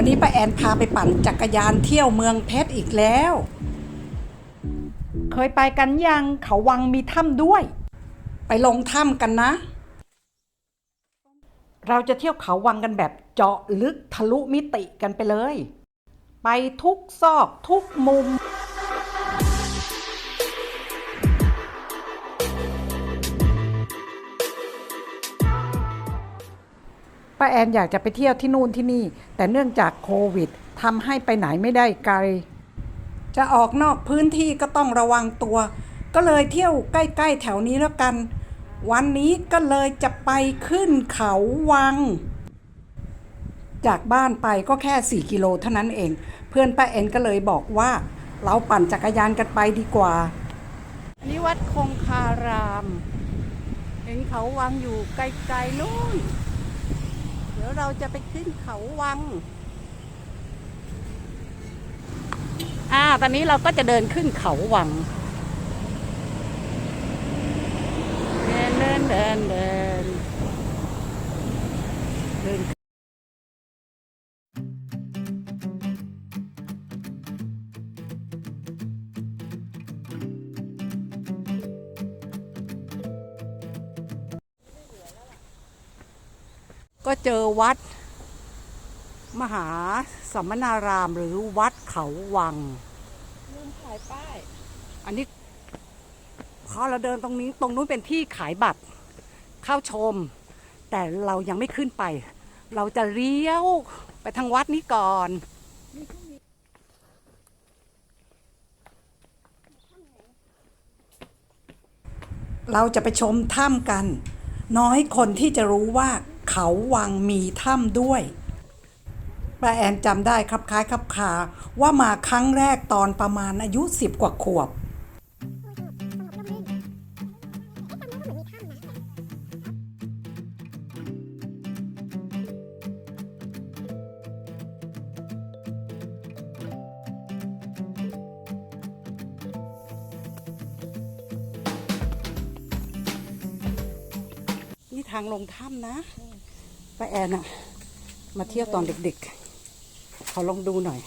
วันนี้ป้าแอนพาไปปั่นจักรยานเที่ยวเมืองเพชรอีกแล้ว เคยไปกันยังเขาวังมีถ้ำด้วย ไปลงถ้ำกันนะ เราจะเที่ยวเขาวังกันแบบเจาะลึกทะลุมิติกันไปเลย ไปทุกซอกทุกมุม ป้าแอนอยากจะไปเที่ยวที่นู่นที่นี่ แต่เนื่องจากโควิดทำให้ไปไหนไม่ได้ไกล จะออกนอกพื้นที่ก็ต้องระวังตัว ก็เลยเที่ยวใกล้ๆแถวนี้แล้วกัน วันนี้ก็เลยจะไปขึ้นเขาวัง จากบ้านไปก็แค่ 4 กิโลเท่านั้นเอง เพื่อนป้าแอนก็เลยบอกว่า เราปั่นจักรยานกันไปดีกว่าอันนี้วัดคงคาราม เห็นเขาวังอยู่ไกลๆนู่น ดี๋ยวเราจะไปขึ้นเขาวัง อ่า ตอนนี้เราก็จะเดินขึ้นเขาวัง เดินเดินเดินเดิน ก็เจอวัด มหาสัมมนารามหรือวัดเขาวังลืมขายป้าย อันนี้พอเราเดินตรงนี้ตรงนู้นเป็นที่ขายบัตรเข้าชม แต่เรายังไม่ขึ้นไป เราจะเลี้ยวไปทางวัดนี้ก่อนเราจะไปชมถ้ำกัน น้อยคนที่จะรู้ว่า เขาวังมีถ้ำด้วยป้าแอนจำได้ครับคล้ายครับคาว่ามาครั้งแรกตอนประมาณอายุสิบกว่าขวบนี่ทางลงถ้ำนะ ป้าแอนอะมาเที่ยวตอนเด็กๆ ขอลองดูหน่อย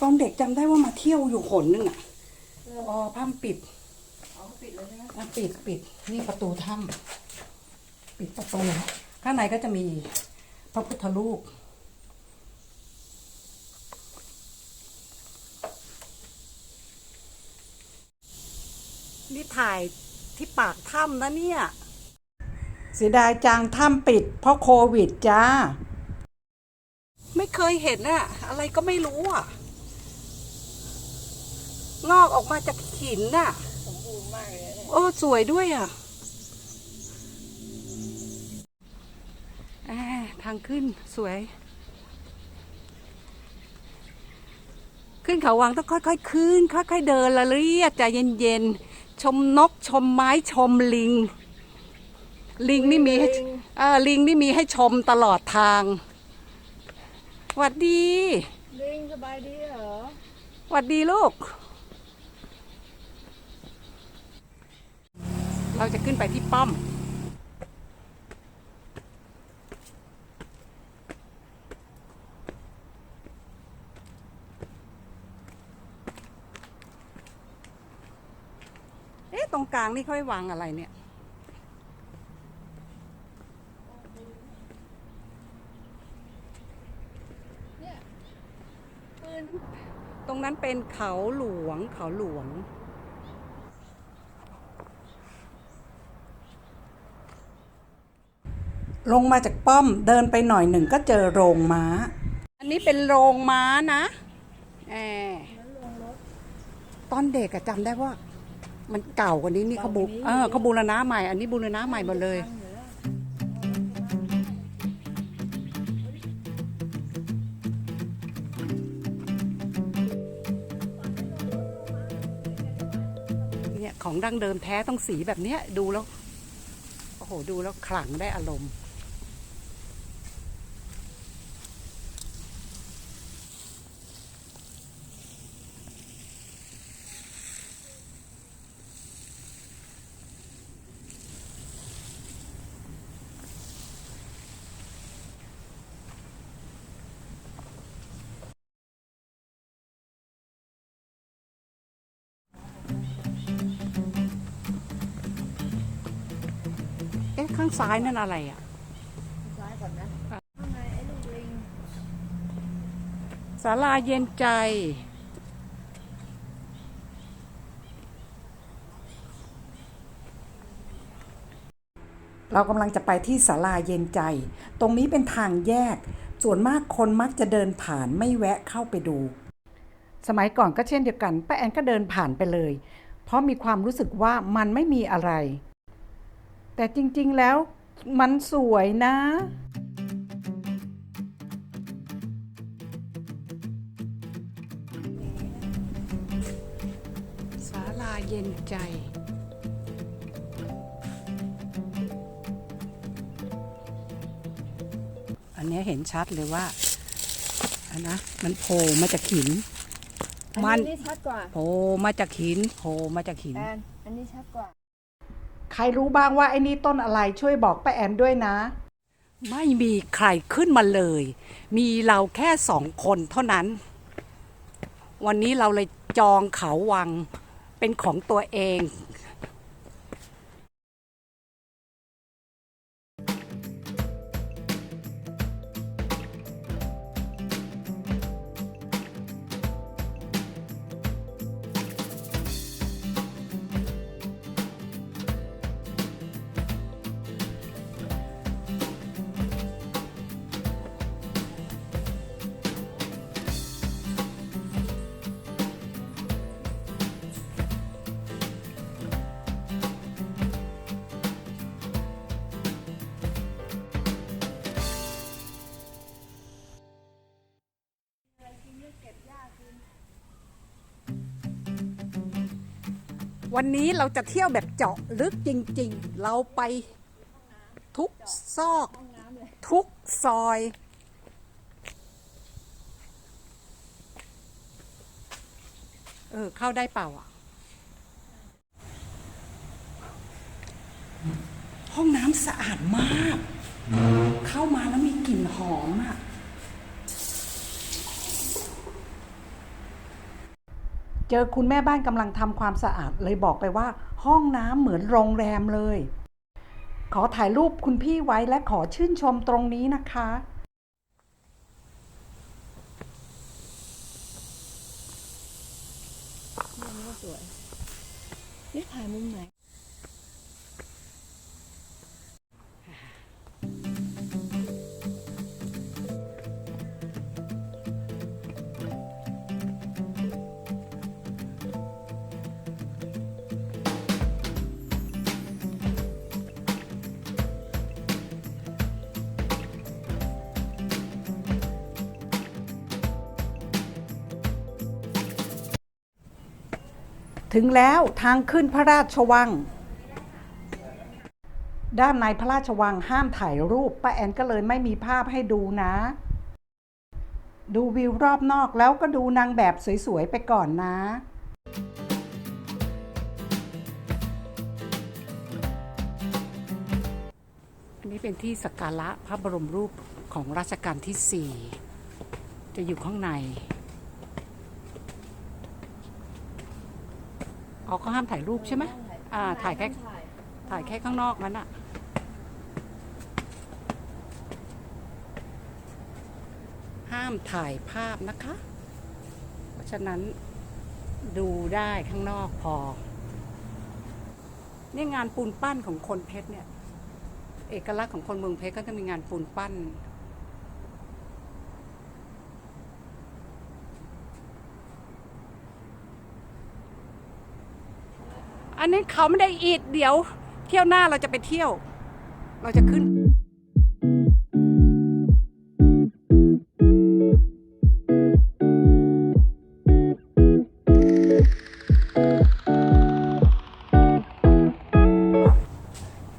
ตอนเด็กจำได้ว่ามาเที่ยวอยู่หนนึงอะอ๋อถ้ำปิดเอาปิดเลยใช่ไหมอะปิดปิดนี่ประตูถ้ำปิดประตูข้างในก็จะมีพระพุทธรูปนี่ถ่าย ที่ปากถ้ำนะเนี่ย เสียดายจังถ้ำปิด เพราะโควิดจ้า ไม่เคยเห็นอะอะไรก็ไม่รู้อะงอกออกมาจากหินน่ะ สมบูรณ์มากเลยเนี่ยโอ้สวยด้วยอะอ่าทางขึ้นสวย ขึ้นเขาวังต้องค่อยๆ ขึ้น ค่อยๆเดินละเลียดใจเย็นๆ ชมนกชมไม้ชมลิง ลิงนี่มีให้เออลิงนี่มีให้ชมตลอดทางหวัดดี ลิงสบายดีเหรอหวัดดีลูก เราจะขึ้นไปที่ป้อม เอ๊ะ ตรง กลางนี่ค่อยวางอะไรเนี่ย ตรงนั้นเป็นเขาหลวงเขาหลวง ลงมาจากป้อมเดินไปหน่อยหนึ่งก็เจอโรงม้า อันนี้เป็นโรงม้านะแอบตอนเด็กอะจำได้ว่า มันเก่ากว่านี้นี่เขาบูเออเขาบูรณะใหม่อันนี้บูรณะใหม่หมดเลยเนี่ยของดั้งเดิมแท้ต้องสีแบบเนี้ยดูแล้วโอ้โหดูแล้วขลังได้อารมณ์ ข้างซ้ายนั่นอะไรอะซ้ายก่อนนะข้างในไอ้ลูกลิงศาลาเย็นใจ เรากำลังจะไปที่ศาลาเย็นใจ ตรงนี้เป็นทางแยก ส่วนมากคนมักจะเดินผ่านไม่แวะเข้าไปดู สมัยก่อนก็เช่นเดียวกันป้าแอนก็เดินผ่านไปเลย เพราะมีความรู้สึกว่ามันไม่มีอะไร แต่จริงๆแล้วมันสวยนะศาลาเย็นใจ อันเนี้ยเห็นชัดเลยว่าอันนะมันโผล่มาจากหินมันอันนี้ชัดกว่าโผล่มาจากหินโผล่มาจากหิน แอนอันนี้ชัดกว่า ใครรู้บ้างว่าไอ้นี่ต้นอะไรช่วยบอกป้าแอนด้วยนะ ไม่มีใครขึ้นมาเลย มีเราแค่สองคนเท่านั้น วันนี้เราเลยจองเขาวังเป็นของตัวเอง วันนี้เราจะเที่ยวแบบเจาะลึกจริง ๆ เราไปทุกซอก ทุกซอย เออ เข้าได้เปล่าอะ ห้องน้ำสะอาดมาก เข้ามาแล้วมีกลิ่นหอมอะ เจอคุณแม่บ้านกำลังทำความสะอาดเลยบอกไปว่า ห้องน้ำเหมือนโรงแรมเลย ขอถ่ายรูปคุณพี่ไว้และขอชื่นชมตรงนี้นะคะ ถึงแล้วทางขึ้นพระราชวัง ด้านในพระราชวังห้ามถ่ายรูปป้าแอนก็เลยไม่มีภาพให้ดูนะ ดูวิวรอบนอกแล้วก็ดูนางแบบสวยๆ ไปก่อนนะอันนี้เป็นที่สักการะพระบรมรูปของรัชกาลที่ 4 จะอยู่ข้างใน อ๋อก็ห้ามถ่ายรูปใช่ไหมอ่า ถ่ายแค่ ถ่ายแค่ข้างนอกนั้นอะห้ามถ่ายภาพนะคะ เพราะฉะนั้นดูได้ข้างนอกพอ นี่งานปูนปั้นของคนเพชรเนี่ย เอกลักษณ์ของคนเมืองเพชรก็จะมีงานปูนปั้น อั นนี้เขาไม่ได้อิดเดี๋ยว เที่ยวหน้าเราจะไปเที่ยว เราจะขึ้น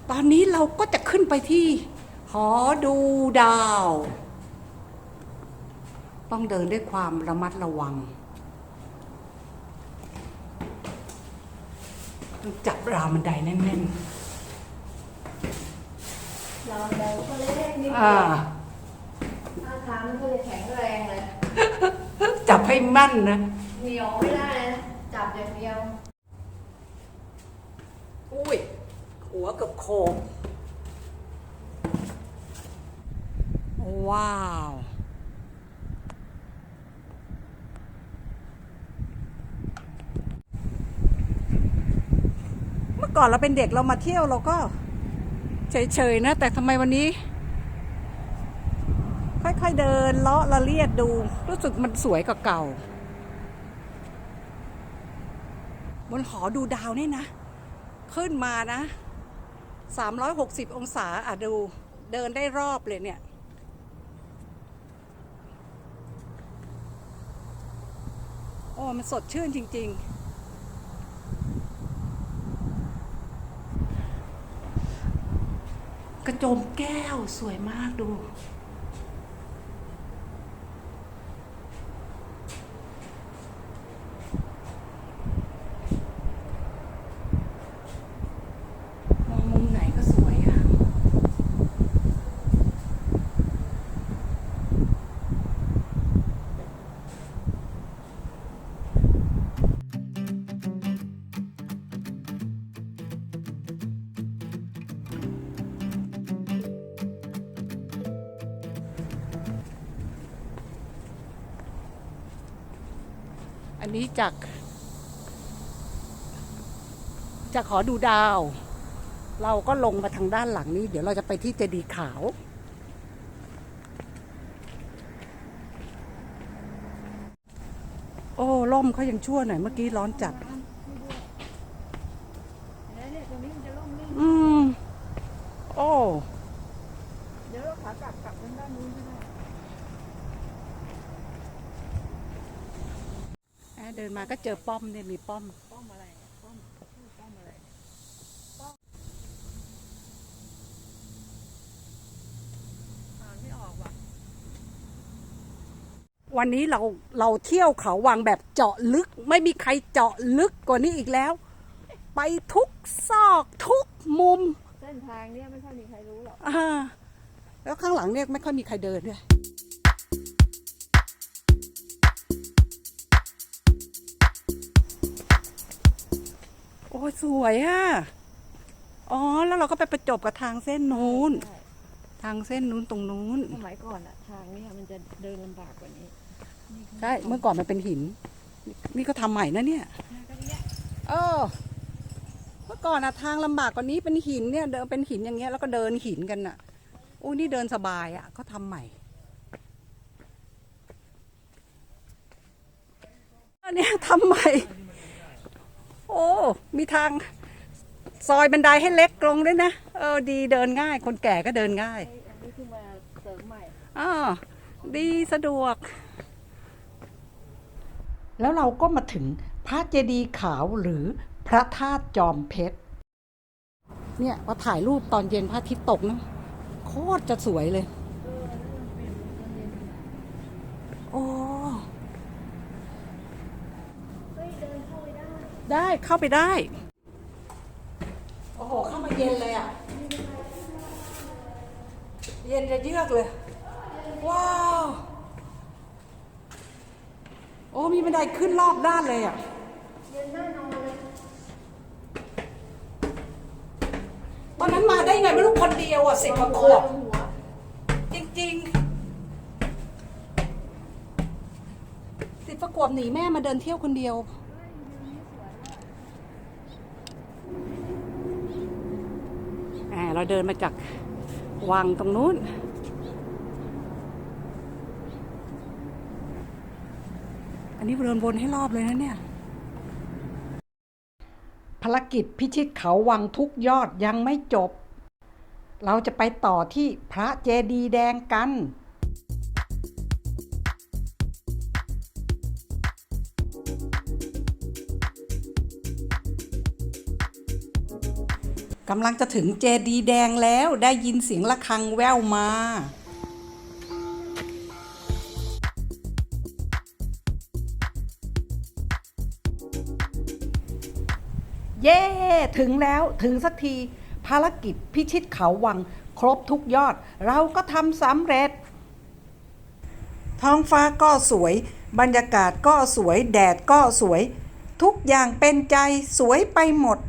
ตอนนี้เราก็จะขึ้นไปที่ หอดูดาว ต้องเดินด้วยความระมัดระวัง้องจับราวบันไดแน่นเราเราก็เล็กๆนิดเดีายวอาทางมันก็เลยแข็งแรงเลยจับให้มั่นนะเหนียวไม่ได้นะจับอย่างเดียวอุ้ยหัวกับโคงว้าว ก่อนเราเป็นเด็กเรามาเที่ยวเราก็เฉยๆนะ แต่ทำไมวันนี้ ค่อยๆเดินเลาะละเลียดดู รู้สึกมันสวยกว่าเก่า บนหอดูดาวนี่นะ ขึ้นมานะ 360 องศาอะดู เดินได้รอบเลยเนี่ยโอ้มันสดชื่นจริง ๆ กระ โจมแก้วสวยมากดู จาก จากขอดูดาว เราก็ลงมาทางด้านหลังนี้ เดี๋ยวเราจะไปที่เจดีย์ขาวโอ้ล่มเขายังชั่วหน่อยเมื่อกี้ร้อนจัด แล้วเนี่ยตรงนี้มันจะล่มลื่น อืม โอ้ เดี๋ยวเราขากลับกลับทางด้านนู้นก็ได้ แอบเดิน มาก็เจอป้อมเนี่ยมีป้อม ป้อมอะไรอะป้อมชื่อป้อมอะไรป้อมอ่านไม่ออกว่ะวันนี้เราเราเที่ยวเขาวังแบบเจาะลึก ไม่มีใครเจาะลึกกว่านี้อีกแล้ว ไปทุกซอกทุกมุม เส้นทางเนี่ยไม่ค่อยมีใครรู้หรอกอ่าแล้วข้างหลังเนี่ยไม่ค่อยมีใครเดินด้วย อ้ยสวยอะอ๋อ แล้วเราก็ไปประจบกับทางเส้นนู้น ใช่ทางเส้นนู้นตรงนู้น สมัยก่อนอะทางเนี่ยมันจะเดินลำบากกว่านี้ใช่ เมื่อก่อนมันเป็นหิน นี่ก็ทำใหม่นะเนี่ยทางก็เนี้ยเออ เมื่อก่อนอะทางลำบากกว่านี้เป็นหินเนี่ย เดินเป็นหินอย่างเงี้ยแล้วก็เดินหินกันอะอู้นี่เดินสบายอะเขาทำใหม่อันเนี้ยทำใหม่ โอ้ มีทางซอยบันไดให้เล็กลงด้วยนะ เออ ดีเดินง่าย คนแก่ก็เดินง่ายไอ้อันนี้คือมาเสริมใหม่อ่าดีสะดวก แล้วเราก็มาถึงพระเจดีย์ขาวหรือพระธาตุจอมเพชร เนี่ยพอถ่ายรูปตอนเย็นพระอาทิตย์ตกนะ โคตรจะสวยเลย โอ้ ได้เข้าไปได้ โอ้โห เข้ามาเย็นเลยอะ เย็นจะเยือกเลย ว้าว โอ้มีบันไดขึ้นรอบด้านเลยอะตอนนั้นมาได้ไงไม่รู้คนเดียวอะสิบกว่าขวบจริงๆสิบกว่าขวบหนีแม่มาเดินเที่ยวคนเดียว แหม เราเดินมาจากวังตรงนู้น อันนี้เดินวนให้รอบเลยนะเนี่ย ภารกิจพิชิตเขาวังทุกยอดยังไม่จบ เราจะไปต่อที่พระเจดีย์แดงกัน กำลังจะถึงเจดีแดงแล้วได้ยินเสียงะระฆังแว่วมา เย้ถึงแล้วถึงสักที ภารกิจพิชิตเขาวัง ครบทุกยอด เราก็ทำสำเร็จ ท้องฟ้าก็สวย บรรยากาศก็สวย แดดก็สวย ทุกอย่างเป็นใจสวยไปหมด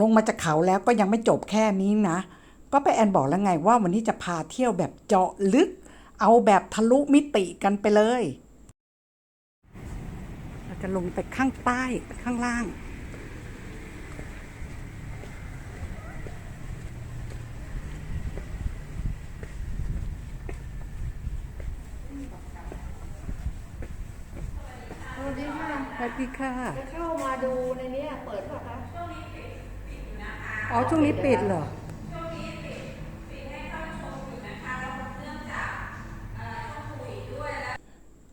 ลงมาจากเขาแล้วก็ยังไม่จบแค่นี้นะ ก็ไปาแอนบอกแล้วไงว่าวันนี้จะพาเที่ยวแบบเจาะลึก เอาแบบทะลุมิติกันไปเลย เราจะลงไปข้างใต้ข้างล่าง สวัสดีค่ะ สวัสดีค่ะ จะเข้ามาดูในเนี้ยเปิดเปล่ะคะ อ๋อ ช่วงนี้ปิดเหรอ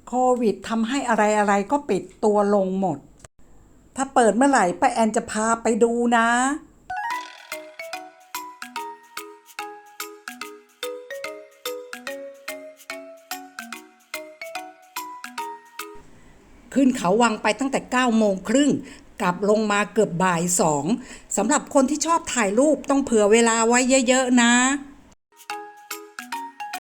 โควิดทำให้อะไรอะไรก็ปิดตัวลงหมด ถ้าเปิดเมื่อไหร่ป้าแอนจะพาไปดูนะ ขึ้นเขาวังไปตั้งแต่9โมงครึ่ง กลับลงมาเกือบบ่ายสองสำหรับคนที่ชอบถ่ายรูปต้องเผื่อเวลาไว้เยอะๆนะ